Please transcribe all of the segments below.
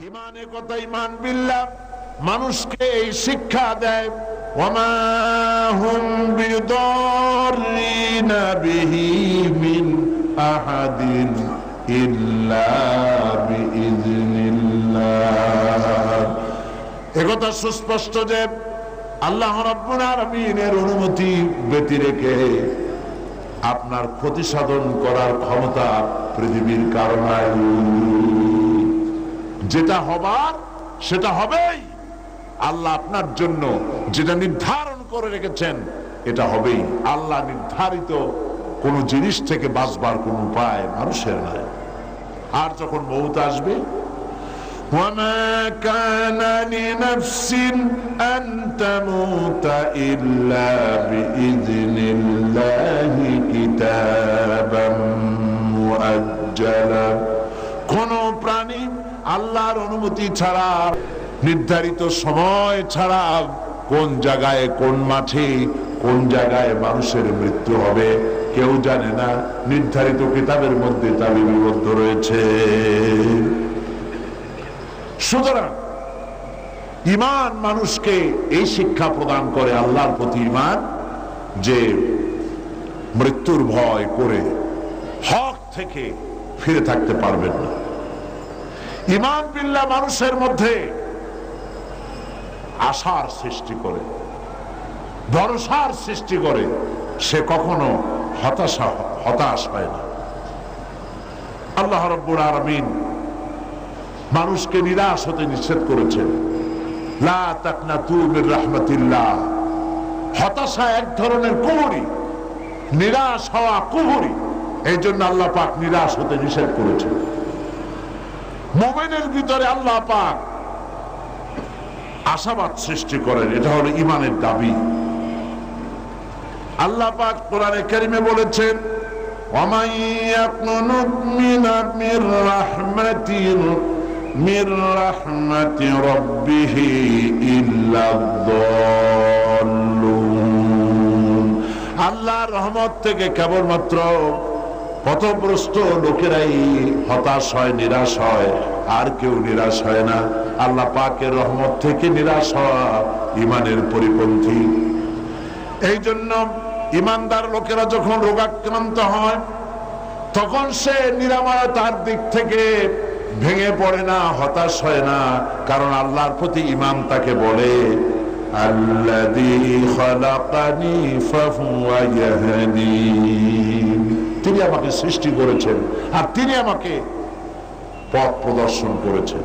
ইমানে কথা ইমান বিল্লাহ মানুষকে এই শিক্ষা দেয় সুস্পষ্ট যে আল্লাহ রাব্বুল অনুমতি ব্যতি রেখে আপনার ক্ষতি সাধন করার ক্ষমতা পৃথিবীর কারণে যেটা হবার সেটা হবেই আল্লাহ আপনার জন্য যেটা নির্ধারণ করে রেখেছেন এটা হবেই আল্লাহ নির্ধারিত কোন জিনিস থেকে বাঁচবার কোন উপায় মানুষের নাই আর যখন মৌত আসবে وما كان لنفس أن تموت إلا بإذن الله كتابا مؤجلا কোন প্রাণী আল্লাহর অনুমতি ছাড়া, নির্ধারিত সময় ছাড়া কোন জায়গায়, কোন মাঠে, কোন জায়গায় মানুষের মৃত্যু হবে, কেউ জানে না। নির্ধারিত কিতাবের মধ্যে তা লিপিবদ্ধ রয়েছে। সুতরাং ইমান মানুষকে এই শিক্ষা প্রদান করে, আল্লাহর প্রতি ইমান যে মৃত্যুর ভয় করে হক থেকে ফিরে থাকতে পারবেন না। ইমান বিল্লা মানুষের মধ্যে আশার সৃষ্টি করে, ভরসার সৃষ্টি করে, সে কখনো হতাশা, হতাশ হয় না। আল্লাহ রব্বুল আলমিন মানুষকে নিরাশ হতে নিষেধ করেছেন। রাহমাতিল্লাহ। হতাশা এক ধরনের কুহুরি, নিরাশ হওয়া কুহুরি এই জন্য আল্লাহ পাক নিরাশ হতে নিষেধ করেছেন। মোমেনের ভিতরে আল্লাহ পাক আশাবাদ সৃষ্টি করেন, এটা হলো ইমানের দাবি। আল্লাহ পাক কোরআনে কারিমে বলেছেন আল্লাহ রহমত থেকে কেবলমাত্র পথভ্রষ্ট লোকেরাই হতাশ হয়, নিরাশ হয়। আর কেউ নিরাশ হয় না। আল্লাহ পাকের রহমত থেকে নিরাশ হওয়া ইমানের পরিপন্থী। এই জন্য ইমানদার লোকেরা যখন রোগাক্রান্ত হয়, তখন সে নিরাময় তার দিক থেকে ভেঙে পড়ে না, হতাশ হয় না, কারণ আল্লাহর প্রতি ইমাম তাকে বলে, আল্লাযী আমাকে সৃষ্টি করেছেন আর তিনি আমাকে পথ প্রদর্শন করেছেন।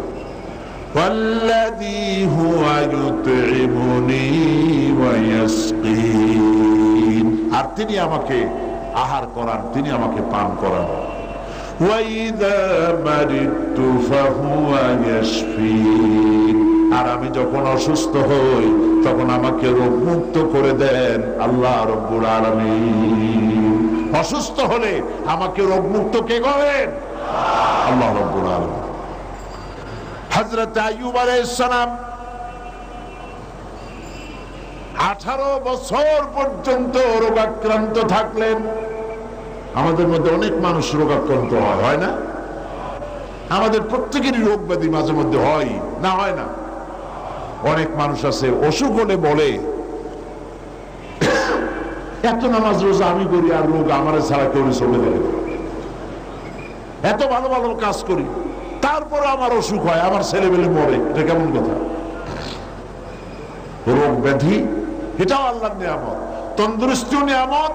আর তিনি আমাকে আহার করান, তিনি আমাকে পান করান। আর আমি যখন অসুস্থ হই, তখন আমাকে রোগ মুক্ত করে দেন আল্লাহ রব্বুর আলমী অসুস্থ হলে আমাকে রোগ মুক্ত কে করেন? আল্লাহ রব্বুল আলামিন। হজরত আইয়ুব আলাইহিসসালাম আঠারো বছর পর্যন্ত রোগাক্রান্ত থাকলেন। আমাদের মধ্যে অনেক মানুষ রোগাক্রান্ত হয় হয় না? আমাদের প্রত্যেকেরই রোগ ব্যাধি মাঝে মধ্যে হয়, না হয় না? অনেক মানুষ আছে, অসুখ হলে বলে এত নামাজ রোজা আমি করি আর রোগ আমার ছাড়া কেউ চলে গেলে এত ভালো ভালো কাজ করি। তারপরে আমার অসুখ হয়, আমার ছেলে মেলে মরে। এটা কেমন কথা? রোগ ব্যাধি, এটাও আল্লাহর নিয়ামত। তন্দুরস্তিও নিয়ামত,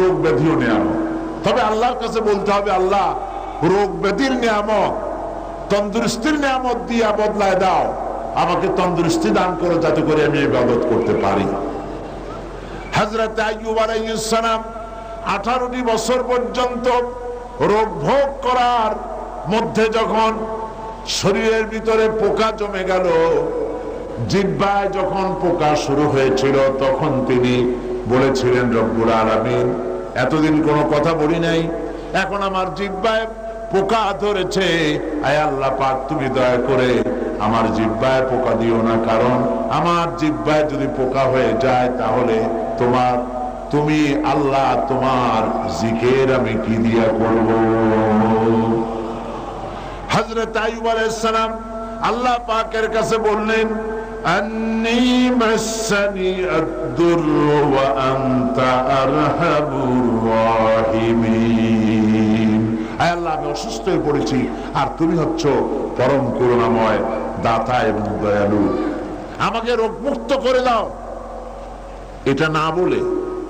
রোগ ব্যাধিও নিয়ামত। তবে আল্লাহর কাছে বলতে হবে, আল্লাহ, রোগ ব্যাধির নিয়ামত, তন্দুরস্তির নিয়ামত দিয়া বদলায় দাও। আমাকে তন্দুরস্তি দান করো, যাতে করে আমি ইবাদত করতে পারি। হজরত আইয়ুব আলাইহিস সালাম আঠারোটি বছর পর্যন্ত রোগ ভোগ করার মধ্যে যখন শরীরের ভিতরে পোকা জমে গেল, জিব্বায় যখন পোকা শুরু হয়েছিল, তখন তিনি বলেছিলেন, রব্বুল আলামিন, এতদিন কোনো কথা বলি নাই, এখন আমার জিব্বায় পোকা ধরেছে। আয় আল্লাহ পাক, তুমি দয়া করে আমার জিব্বায় পোকা দিও না, কারণ আমার জিব্বায় যদি পোকা হয়ে যায়, তাহলে তোমার, তুমি আল্লাহ তোমার জিকের আমি কি দিয়া করব? হজরত আইব আলাইসালাম আল্লাহ পাকের কাছে বললেন আমি অসুস্থ হয়ে পড়েছি, আর তুমি হচ্ছ পরম করুণাময়। দাতা এবং দয়ালু আমাকে রোগমুক্ত করে দাও এটা না বলে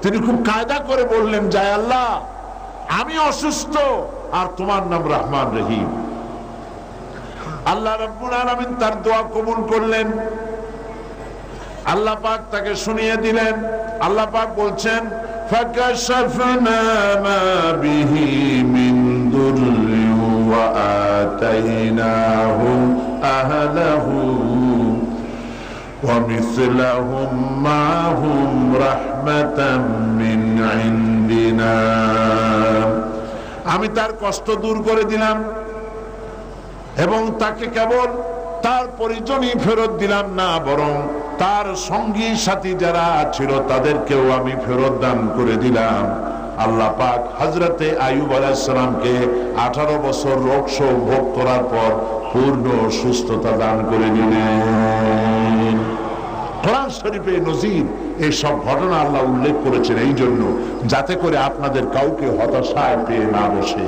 তিনি খুব কায়দা করে বললেন যায় আল্লাহ আমি অসুস্থ আর তোমার নাম রহমান রহিম আল্লাহ রব্বুল আলামিন তার দোয়া কবুল করলেন আল্লাহ পাক তাকে শুনিয়ে দিলেন আল্লাহ পাক বলছেন فكشفنا ما به من ضر وآتيناه أهله ومثلهم معهم رحمة من عندنا আমি তার কষ্ট দূর করে দিলাম এবং তাকে কেবল তার পরিজনই ফেরত দিলাম না বরং তার সঙ্গী সাথী যারা ছিল তাদেরকেও আমি ফেরত দান করে দিলাম আল্লাহ পাক হজরতে আয়ুব আলাইসালামকে আঠারো বছর রোগ শোক ভোগ করার পর পূর্ণ সুস্থতা দান করে দিলেন। শরীফে নজির ঘটনা আল্লাহ উল্লেখ করেছেন এই জন্য, যাতে করে আপনাদের কাউকে হতাশায় পেয়ে না বসে।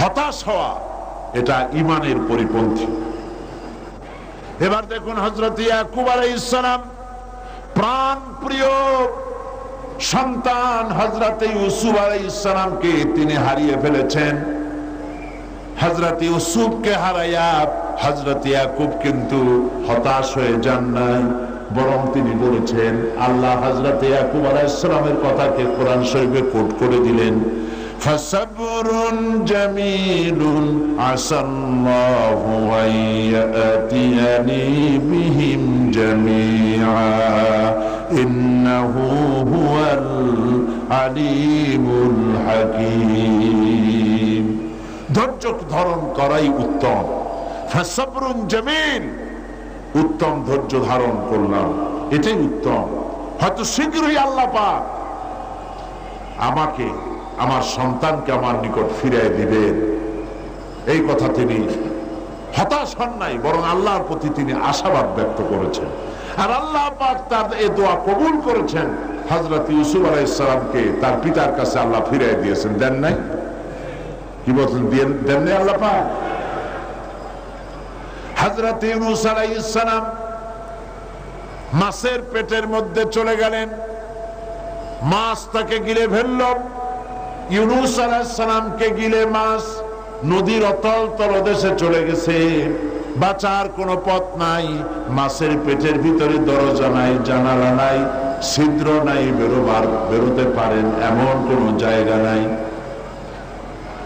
হতাশ হওয়া, এটা ইমানের পরিপন্থী। এবার দেখুন হজরত ইয়াকুব আলাইসালাম প্রাণ প্রিয় সন্তান হজরত ইউসুফ আলাইসালামকে তিনি হারিয়ে ফেলেছেন। হজরত ইউসুফকে হারাইয়া হজরত ইয়াকুব কিন্তু হতাশ হয়ে যান নাই বরং তিনি বলেছেন আল্লাহ হজরত ইয়াকুব আলাইসালামের কথাকে কোরআন শরীফে কোট করে দিলেন فصبر جميل عسى الله أن يأتيني بهم جميعا إنه هو العليم الحكيم ধৈর্য ধারণ করাই উত্তম। ফাসাবরুন জামিল। উত্তম ধৈর্য ধারণ করলাম। এটাই উত্তম। হয়তো শীঘ্রই আল্লাহ পাক আমাকে, আমার সন্তানকে আমার নিকট ফিরিয়ে দিবেন। এই কথা তিনি হতাশ হন নাই, বরং আল্লাহর প্রতি তিনি আশাবাদ ব্যক্ত করেছেন। আর আল্লাহ পাক তার এ দোয়া কবুল করেছেন। হজরত ইউসুফ আলাইসালামকে তার পিতার কাছে আল্লাহ ফিরিয়ে দিয়েছেন। দেন নাই? কি বলছেন দেন নাই আল্লাহ পাক হজরত ইউনুস আলাইসালাম মাছের পেটের মধ্যে চলে গেলেন। মাছ তাকে গিলে ফেলল। ইউনুস আলাহিসামকে গিলে মাছ নদীর অতল তলদেশে চলে গেছে। বাঁচার কোনো পথ নাই। মাছের পেটের ভিতরে দরজা নাই, জানালা নাই, ছিদ্র নাই, বেরোবার, বেরোতে পারেন এমন কোন জায়গা নাই।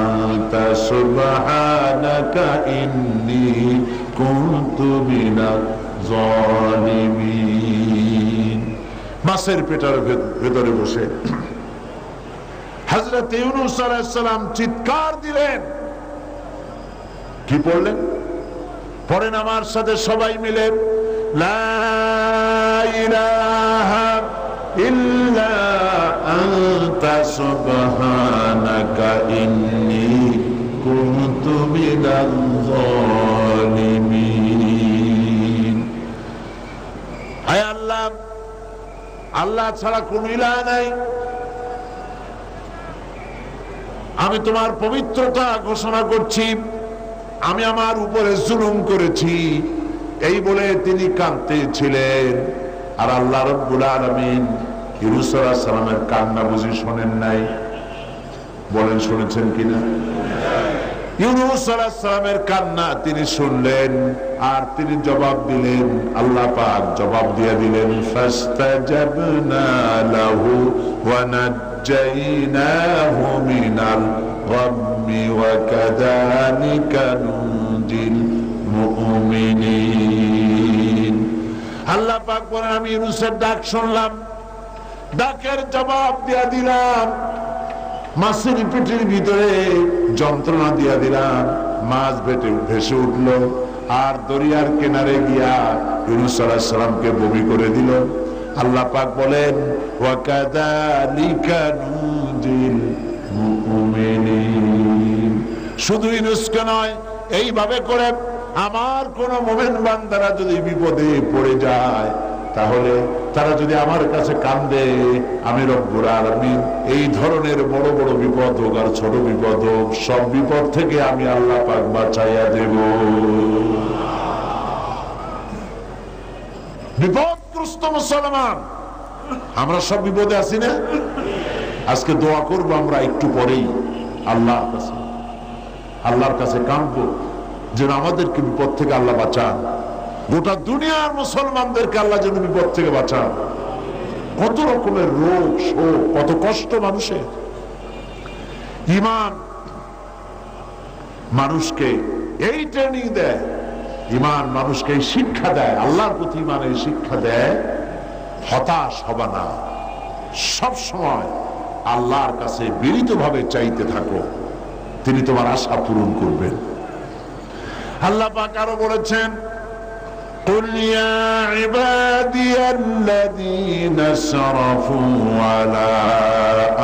أنت سبحانك إني كنت من الظالمين মাসের পেটার ভেতরে বসে হজরত ইউনুস আলাইসালাম চিৎকার দিলেন কি পড়লেন পড়েন আমার সাথে সবাই মিলে লা ইলাহা ইল্লা আনতা সুবহানাকা ইন্নী কুনতু মিনাল যালিমিন আয় আল্লাহ আল্লাহ ছাড়া কোন ইলাহ নাই। আমি তোমার পবিত্রতা ঘোষণা করছি, আমি আমার উপরে জুলুম করেছি। এই বলে তিনি কাঁদতে ছিলেন আর আল্লাহ রব্বুল আলমিন সালামের কান্না বুঝি শোনেন নাই। বলেন, শুনেছেন কিনা? ইউনুস সালামের কান্না তিনি শুনলেন আর তিনি জবাব দিলেন, আল্লাহ পাক জবাব দিয়ে দিলেন, ফাস্তাজাবনা লাহু ওয়া নাজ্জাইনাহু মিনাল গাম্মি ওয়া কাযালিকা নুনজিল মুমিনিন। পাক বলেন, আমি ইউনুসের ডাক শুনলাম। ডাকের জবাব দিয়া দিলাম। মাছের পেটের ভিতরে যন্ত্রণা দিয়া দিলাম। মাছ ভেটে ভেসে উঠল। আর দরিয়ার কিনারে গিয়া ইউনুস আলাইহিস বমি করে দিল। আল্লাহ পাক বলেন শুধু ইউনুসকে নয়, এইভাবে করে আমার কোন মোমেন বান্দারা যদি বিপদে পড়ে যায়, তাহলে তারা যদি আমার কাছে কান্দে, আমি রব্বুর আলামিন, এই ধরনের বড় বড় বিপদ হোক আর ছোট বিপদ হোক, সব বিপদ থেকে আমি আল্লাহ পাক বাঁচাইয়া দেব। বিপদগ্রস্ত মুসলমান। আমরা সব বিপদে আছি না? আজকে দোয়া করব আমরা একটু পরেই আল্লাহর কাছে। আল্লাহর কাছে কাঁদবো, যেন আমাদেরকে বিপদ থেকে আল্লাহ বাঁচান। গোটা দুনিয়ার মুসলমানদেরকে আল্লাহ যেন বিপদ থেকে বাঁচান। কত রকমের রোগ, শোক, কত কষ্ট মানুষের। ইমান মানুষকে এই ট্রেনিং দেয়, ইমান মানুষকে এই শিক্ষা দেয়, আল্লাহর প্রতি ইমানের শিক্ষা দেয়, হতাশ হবা না। সব সময় আল্লাহর কাছে বিনীতভাবে চাইতে থাকো, তিনি তোমার আশা পূরণ করবেন। আল্লাহ পাক আরও বলেছেন قل يا عبادي الذين اسرفوا على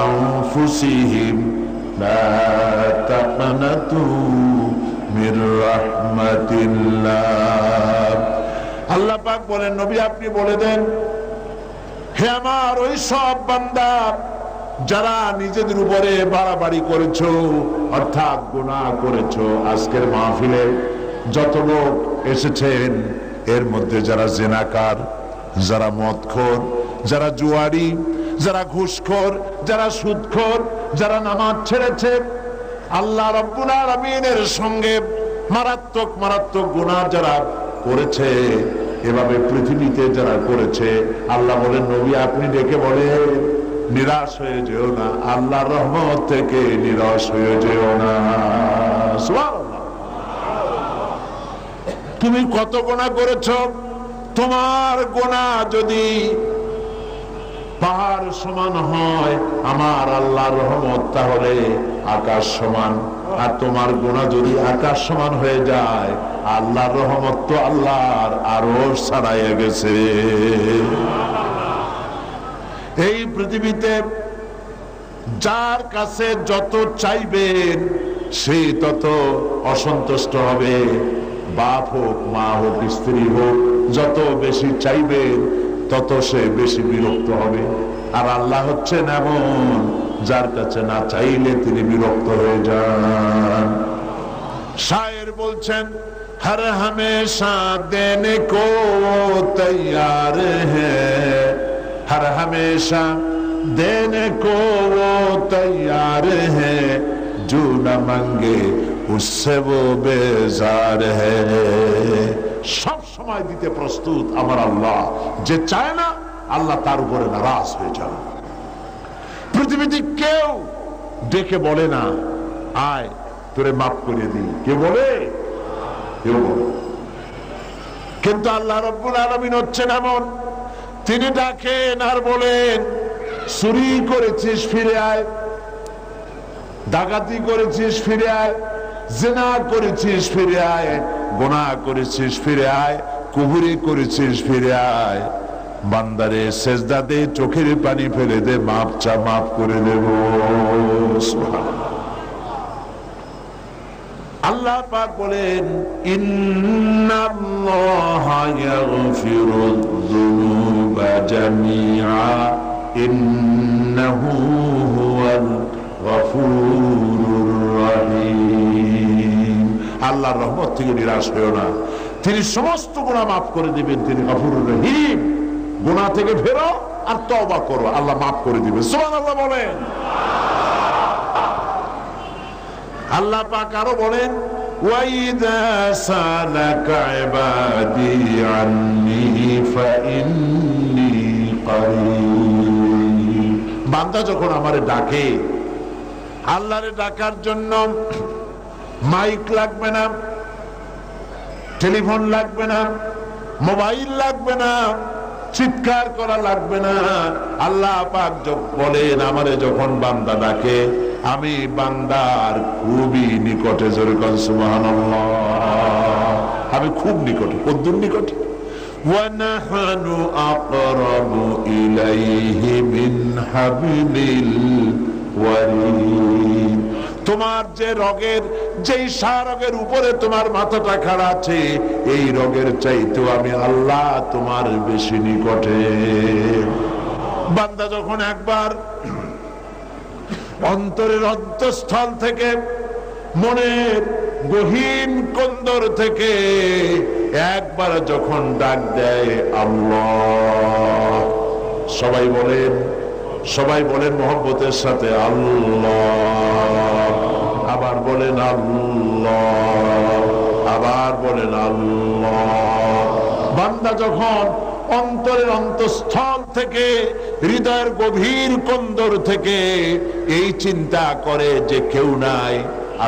أنفسهم لا تقنطوا من رحمة الله আল্লাহ পাক বলেন নবী আপনি বলে দেন হে আমার ওই সব বান্দা যারা নিজেদের উপরে বাড়াবাড়ি করেছো অর্থাৎ গুনাহ করেছো আজকের মাহফিলে যত লোক এসেছেন এর মধ্যে যারা জেনাকার, যারা মদখোর, যারা জুয়ারি, যারা ঘুষখোর, যারা সুদখোর, যারা নামাজ ছেড়েছে, আল্লাহ আলামিনের সঙ্গে মারাত্মক মারাত্মক গুনাহ যারা করেছে, এভাবে পৃথিবীতে যারা করেছে, আল্লাহ বলেন, নবী, আপনি ডেকে বলে নিরাশ হয়ে যেও না, আল্লাহর রহমত থেকে নিরাশ হয়ে যেও না। তুমি কত গোনা করেছ? তোমার গোনা যদি পাহাড় সমান হয়, আমার আল্লাহর রহমত, তাহলে আকাশ সমান। আর তোমার গোনা যদি আকাশ সমান হয়ে যায়, আল্লাহর রহমত তো আল্লাহর আরও ছাড়াইয়া গেছে। এই পৃথিবীতে যার কাছে যত চাইবেন, সে তত অসন্তুষ্ট হবে। বাপ হোক মা হোক স্ত্রী হোক যত বেশি চাইবেন তত সে বেশি বিরক্ত হবে আর আল্লাহ হচ্ছেন এমন যার কাছে না চাইলে তিনি বিরক্ত হয়ে যান শায়ের বলছেন হর হমেশা দেনে কো তৈয়ার হ্যাঁ हर हमेशा देने को वो तैयार है जो न मांगे उससे वो बेजार है সব সময় দিতে প্রস্তুত আমার আল্লাহ যে চায় না আল্লাহ তার উপরে নারাজ হয়ে যান পৃথিবীতে কেউ ডেকে বলে না আয় তোরে মাফ করে দিই কে বলে কেউ বলে কিন্তু আল্লাহ রব্বুল আলমিন হচ্ছেন এমন তিনি ডাকেন আর বলেন চুরি করেছিস ফিরে আয় ডাকাতি করেছিস ফিরে আয় জেনা করেছিস ফিরে আয় গোনা করেছিস ফিরে আয় কুহুরি করেছিস ফিরে আয়। বান্দারে সেজদা দে, চোখের পানি ফেলে দে, মাপ চা মাপ করে দেব। আল্লাহ পাক বলেন, ইন্নাল্লাহা ইন্নাহু হুয়াল রহিম আল্লাহর রহমত থেকে নিরাশ হয়েও না তিনি সমস্ত গুনাহ মাফ করে দিবেন তিনি গফুরুর রহিম গুনাহ থেকে ফেরো আর তওবা করো আল্লাহ মাফ করে দিবেন সুবহানাল্লাহ বলেন আল্লাহ পাক আরো বলেন وَإِذَا سَأَلَكَ عِبَادِي عَنِّي فَإِنِّي قَرِيبٌ বান্দা যখন আমারে ডাকে আল্লাহরে ডাকার জন্য মাইক লাগবে না টেলিফোন লাগবে না মোবাইল লাগবে না চিৎকার করা লাগবে না আল্লাহ পাক যখ- বলেন আমারে যখন বান্দা ডাকে আমি বান্দার খুবই নিকটে জোরে কন সুবহানাল্লাহ আমি খুব নিকটে কদ্দুর নিকটে ونحن أقرب إليه من حبل الوريد তোমার যে রগের, যেই রগের উপরে তোমার মাথাটা খাড়া আছে, এই রগের চাইতেও আমি আল্লাহ তোমার বেশি নিকটে। বান্দা যখন একবার অন্তরের অন্তঃস্থল থেকে, মনের গহীন কন্দর থেকে একবার যখন ডাক দেয়, আল্লাহ, সবাই বলেন সবাই বলেন মোহব্বতের সাথে, আল্লাহ। আবার বলেন আল্লাহ, আবার বলেন আল্লাহ। বান্দা যখন অন্তরের অন্তঃস্থল থেকে, হৃদয়ের গভীর কন্দর থেকে এই চিন্তা করে যে কেউ নাই,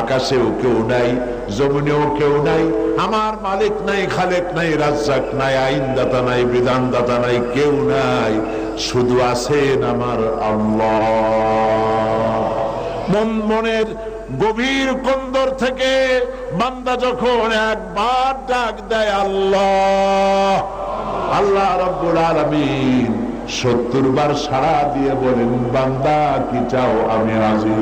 আকাশেও কেউ নাই, জমিনেও কেউ নাই, আমার মালিক নাই, খালেক নাই, রাজ্জাক নাই, আইনদাতা নাই, বিধানদাতা নাই, কেউ নাই, শুধু আছেন আমার আল্লাহ। মন মনের গভীর কন্দর থেকে বান্দা যখন একবার ডাক দেয়, আল্লাহ আল্লাহ রব্বুল আলামিন সত্তর বার সাড়া দিয়ে বলেন, বান্দা, কি চাও আমি রাজি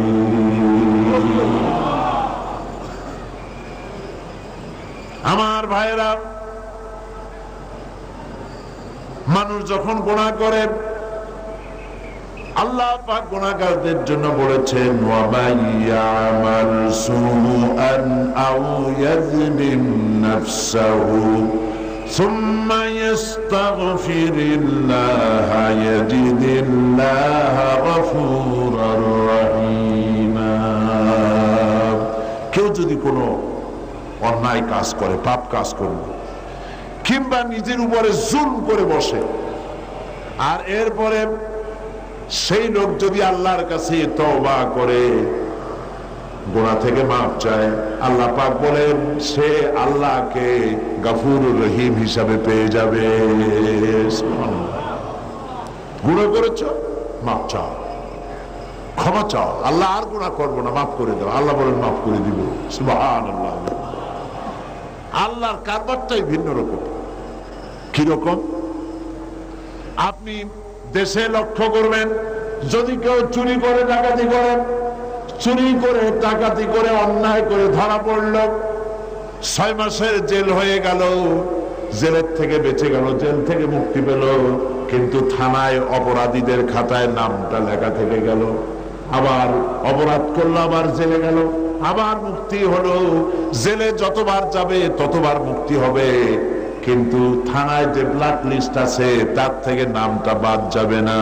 আমার ভাইরা মানুষ যখন গোনা করে আল্লাহ পাক গুনাহগারদের জন্য বলেছেন রহিমা. কেউ যদি কোনো অন্যায় কাজ করে, পাপ কাজ করল কিংবা নিজের উপরে জুম করে বসে, আর এরপরে সেই লোক যদি আল্লাহর কাছে তওবা করে, গোনা থেকে মাপ চায়। আল্লাহ পাক বলেন, সে আল্লাহকে গাফুর রহিম হিসাবে পেয়ে যাবে। গুণা করেছ? মাপ চাও। ক্ষমা চাও। আল্লাহ আর গুণা করব না, মাফ করে দাও। আল্লাহ বলেন, মাফ করে দিব। আল্লাহ আল্লাহর কারবারটাই ভিন্ন রকম। কীরকম আপনি দেশে লক্ষ্য করবেন, যদি কেউ চুরি করে, ডাকাতি করেন চুরি করে, ডাকাতি করে, অন্যায় করে ধরা পড়ল, ছয় মাসের জেল হয়ে গেল, জেলের থেকে বেঁচে গেল, জেল থেকে মুক্তি পেল, কিন্তু থানায় অপরাধীদের খাতায় নামটা লেখা থেকে গেল, আবার অপরাধ করল, আবার জেলে গেল, আবার মুক্তি হলো, জেলে যতবার যাবে ততবার মুক্তি হবে। কিন্তু থানায় যে ব্লাড লিস্ট আছে, তার থেকে নামটা বাদ যাবে না।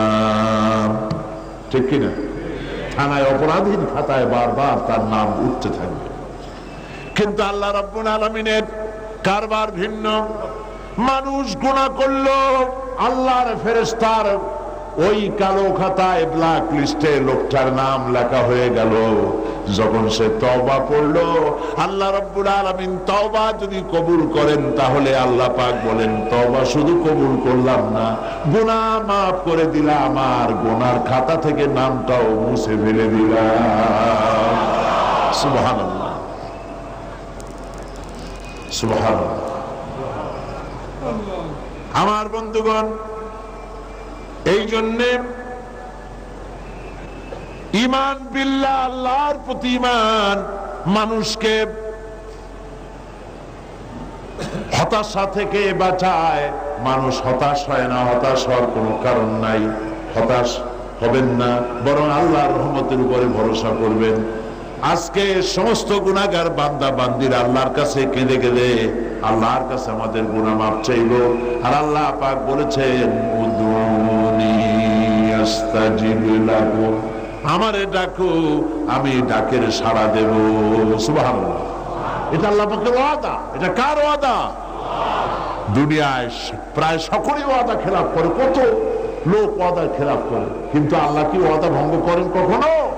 ঠিক কিনা? থানায় অপরাধীর খাতায় বারবার তার নাম উঠতে থাকবে। কিন্তু আল্লাহ রব্বুল আলমিনের কারবার ভিন্ন। মানুষ গুণা করল আল্লাহর ফেরেস্তার ওই কালো খাতায় ব্ল্যাক লিস্টে লোকটার নাম লেখা হয়ে গেল। যখন সে তওবা পড়ল আল্লাহ রব্বুল আলামিন তওবা যদি কবুল করেন, তাহলে আল্লাহ পাক বলেন, তওবা শুধু কবুল করলাম না, গুনাহ মাফ করে দিলাম, আর গুনার খাতা থেকে নামটাও মুছে ফেলে দিলাম। আমার বন্ধুগণ এই জন্যে ইমান বিল্লাহ আল্লাহর প্রতি ইমান মানুষকে হতাশা থেকে বাঁচায়। মানুষ হতাশ হয় না, হতাশ হওয়ার কোনো কারণ নাই। হতাশ হবেন না, বরং আল্লাহর রহমতের উপরে ভরসা করবেন। আজকে সমস্ত গুণাগার বান্দা, বান্দির আল্লাহর কাছে কেঁদে কেঁদে, আল্লাহর কাছে আমাদের গুণা মাপ চাইল। আর আল্লাহ পাক বলেছেন ডাকো, আমি ডাকের সাড়া দেব। সুবহানাল্লাহ। এটা আল্লাহ ওয়াদা। এটা কার ওয়াদা? দুনিয়ায় প্রায় সকলেই ওয়াদা খেলাফ করে। কত লোক ওয়াদার খেলাফ করে। কিন্তু আল্লাহ কি ওয়াদা ভঙ্গ করেন কখনো?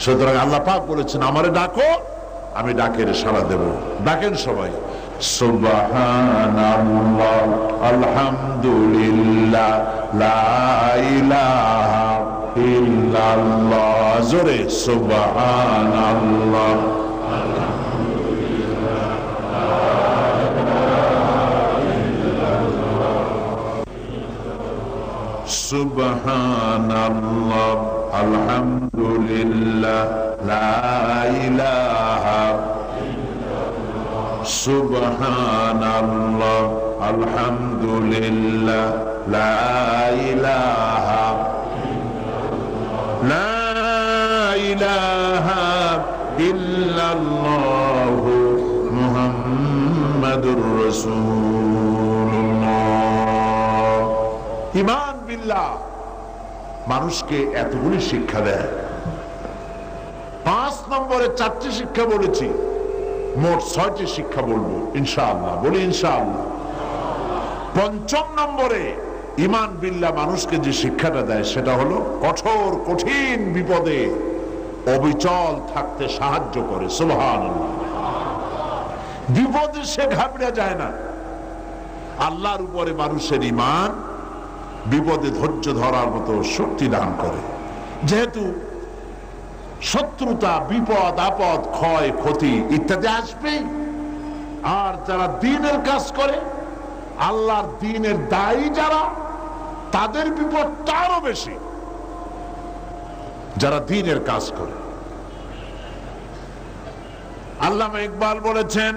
সুতরাং আল্লাহ পাক বলেছেন, আমারে ডাকো, আমি ডাকের সাড়া দেব। ডাকেন সবাই। সুবহানাল্লাহ আলহামদুলিল্লাহ আলহামদুলিল্লাহ লা ইলাহা ইল্লাল্লাহ জোরে সুবহানাল্লাহ সুবহানাল্লাহ আলহামদুলিল্লাহ লা ইলাহা সুবহানাল্লাহ, আলহামদুলিল্লাহ, লা ইলাহা লা ইলাহা ইল্লাল্লাহ মুহাম্মাদুর রাসূলুল্লাহ। ঈমান বিল্লাহ, মানুষকে এতগুলি শিক্ষা দেয়। পাঁচ নম্বরে চারটি শিক্ষা বলেছি। মোট ছয়টি শিক্ষা বলব, ইনশাআল্লাহ। বলি ইনশাআল্লাহ। পঞ্চম নম্বরে ইমান বিল্লা মানুষকে যে শিক্ষাটা দেয়, সেটা হলো কঠোর, কঠিন বিপদে অবিচল থাকতে সাহায্য করে। সুবহান বিপদে সে ঘাবড়ে যায় না। আল্লাহর উপরে মানুষের ইমান বিপদে ধৈর্য ধরার মতো শক্তি দান করে। যেহেতু শত্রুতা বিপদ আপদ ক্ষয় ক্ষতি ইত্যাদি আসবে আর যারা দিনের কাজ করে আল্লাহর দিনের দায়ী যারা তাদের বিপদটা আরো বেশি যারা দিনের কাজ করে আল্লামা ইকবাল বলেছেন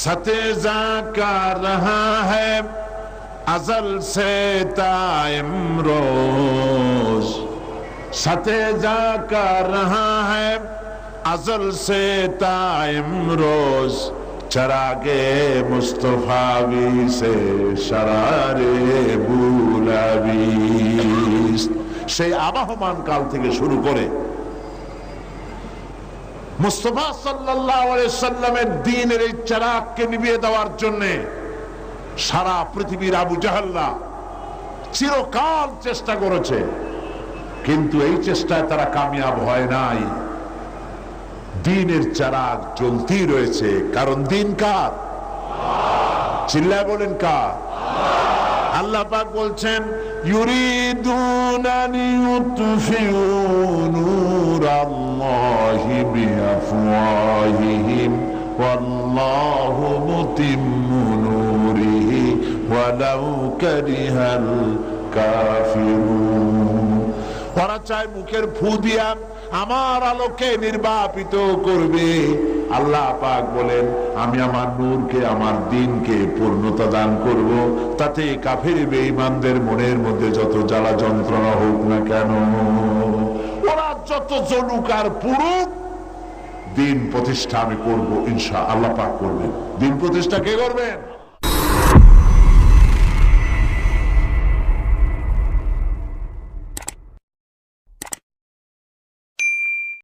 সতে যা কার রহা হ্যায় अजल से ताइम रोज सते जाकर रहा है अजल से ताइम रोज चरागे मुस्तफावी से शरारे বুলাবি সেই আবাহমান কাল থেকে শুরু করে মুস্তফা সাল্লাল্লাহু আলাইহি সাল্লামের দ্বীনের এই চারাককে নিভিয়ে দেওয়ার জন্যে সারা পৃথিবীর আবু জাহাল্লা চিরকাল চেষ্টা করেছে কিন্তু এই চেষ্টায় তারা কামিয়াব হয় নাই। দিনের চারা চলতেই রয়েছে, কারণ দিন কার? চিল্লায় বলেন কার? আল্লাহ পাক বলছেন কাফিরুন। ওরা চায় মুখের ফু দিয়া আমার আলোকে নির্বাপিত করবে। আল্লাহ পাক বলেন, আমি আমার নূরকে, আমার দিনকে পূর্ণতা দান করব। তাতে কাফের বেঈমানদের মনের মধ্যে যত জ্বালা যন্ত্রণা হোক না কেন, ওরা যত জলুক আর পুরুক দিন প্রতিষ্ঠা আমি করব, ইনশা আল্লাহ পাক করবেন। দিন প্রতিষ্ঠা কে করবেন?